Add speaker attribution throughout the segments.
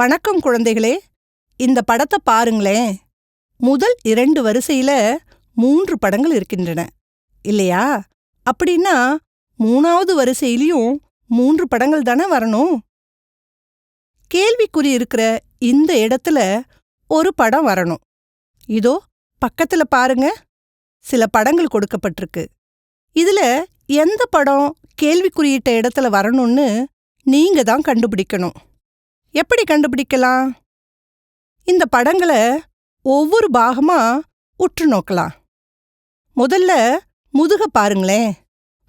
Speaker 1: வணக்கம் குழந்தைகளே. இந்த படத்தை பாருங்களேன். முதல் இரண்டு வரிசையில மூன்று படங்கள் இருக்கின்றன. இல்லையா? அப்படின்னா மூணாவது வரிசையிலையும் மூன்று படங்கள் தானே வரணும்? கேள்விக்குறி இருக்கிற இந்த இடத்துல ஒரு படம் வரணும். இதோ பக்கத்துல பாருங்க. சில படங்கள் கொடுக்கப்பட்டிருக்கு. இதுல எந்த படம் கேள்விக்குறியிட்ட இடத்துல வரணும்னு நீங்க தான் கண்டுபிடிக்கணும். எப்படி கண்டுபிடிக்கலாம்? இந்த படங்களை ஒவ்வொரு பாகமா உற்று நோக்கலாம். முதல்ல முதுக பாருங்களேன்.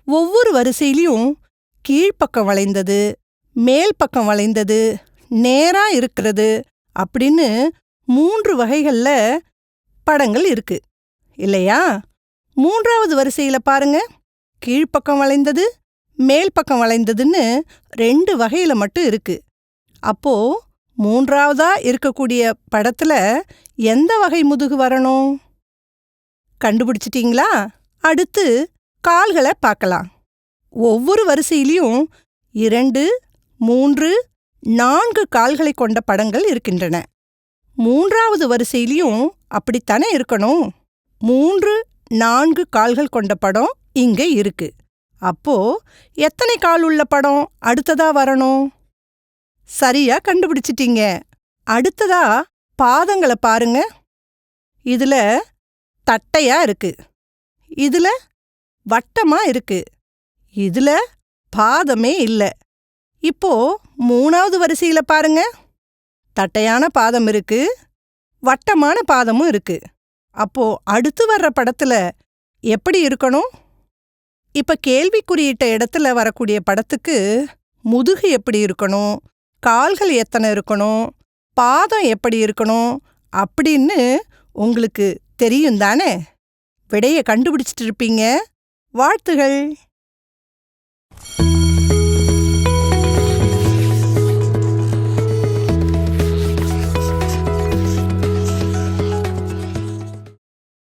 Speaker 1: ஒவ்வொரு வரிசையிலையும் கீழ்ப்பக்கம் வளைந்தது மேல் பக்கம் வளைந்தது நேரா இருக்கிறது அப்படின்னு மூன்று வகைகள்ல படங்கள் இருக்கு. இல்லையா? மூன்றாவது வரிசையில பாருங்க. கீழ்ப்பக்கம் வளைந்தது மேல் பக்கம் வளைந்ததுன்னு ரெண்டு வகையில மட்டும் இருக்கு. அப்போ மூன்றாவதா இருக்கக்கூடிய படத்துல எந்த வகை முதுகு வரணும்? கண்டுபிடிச்சிட்டீங்களா? அடுத்து கால்களை பார்க்கலாம். ஒவ்வொரு வரிசையிலையும் இரண்டு மூன்று நான்கு கால்களை கொண்ட படங்கள் இருக்கின்றன. மூன்றாவது வரிசையிலையும் அப்படித்தானே இருக்கணும்? மூன்று நான்கு கால்கள் கொண்ட படம் இங்கே இருக்கு. அப்போ எத்தனை கால் உள்ள படம் அடுத்ததா வரணும்? சரியா கண்டுபிடிச்சிட்டீங்க. அடுத்ததா பாதங்களை பாருங்க. இதுல தட்டையா இருக்கு. இதுல வட்டமா இருக்கு. இதுல பாதமே இல்ல. இப்போ மூணாவது வரிசையில பாருங்க. தட்டையான பாதம் இருக்கு. வட்டமான பாதமும் இருக்கு. அப்போ அடுத்து வர்ற படத்துல எப்படி இருக்கணும்? இப்ப கேள்விக்குறியிட்ட இடத்துல வரக்கூடிய படத்துக்கு முதுகு எப்படி இருக்கணும்? கால்கள் எத்தனை இருக்கணும்? பாதம் எப்படி இருக்கணும்? அப்படின்னு உங்களுக்கு தெரியும் தானே விடைய கண்டுபிடிச்சிட்டு இருப்பீங்க. வாழ்த்துகள்.